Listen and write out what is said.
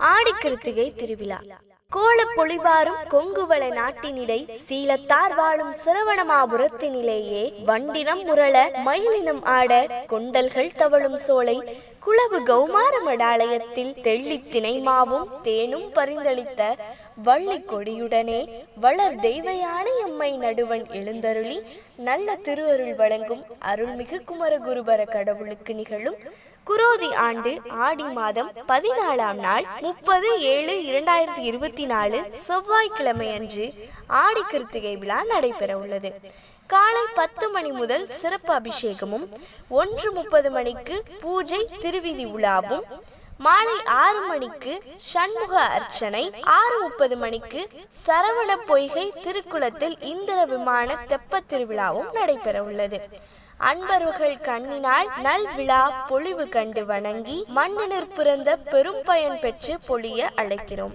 ஆடிக்கிருத்திகை திருவிழா. கோலப் பொழிவாரும் கொங்குவள நாட்டினிடை சீலத்தார் வாழும் சிரவணமாபுரத்தினிலேயே வண்டினம் முரள மயிலினம் ஆட கொண்டல்கள் தவழும் சோலை குளவு கௌமார மடாலயத்தில் தெள்ளித் திணைமாவும் தேனும் பரிந்தளித்த வள்ளி கொடியுடனே வளர் தெய்வையான எம்மை நடுவன் எழுந்தருளி நல்ல திருவருள் வழங்கும் அருள்மிகு குமரகுருபர கடவுளுக்கு நிகழும் குரோதி ஆண்டு ஆடி மாதம் பதினாலாம் நாள் முப்பது ஏழு இரண்டாயிரத்தி இருபத்தி நாலு செவ்வாய்க்கிழமை அன்று ஆடி கிருத்திகை விழா நடைபெற உள்ளது காலை பத்து மணி முதல் சிறப்பு அபிஷேகமும் ஒன்று முப்பது மணிக்கு பூஜை திருவிதி உலாவும் மாலை ஆறு மணிக்கு சண்முக அர்ச்சனை ஆறு முப்பது மணிக்கு சரவண பொய்கை திருக்குளத்தில் இந்திர விமான தெப்பத் திருவிழாவும் நடைபெற உள்ளது அன்பர்கள் கண்ணினால் நல் விழா பொலிவு கண்டு வணங்கி மண்ணினர் பிறந்த பெரும் பயன் பெற்று பொழிய அழைக்கிறோம்.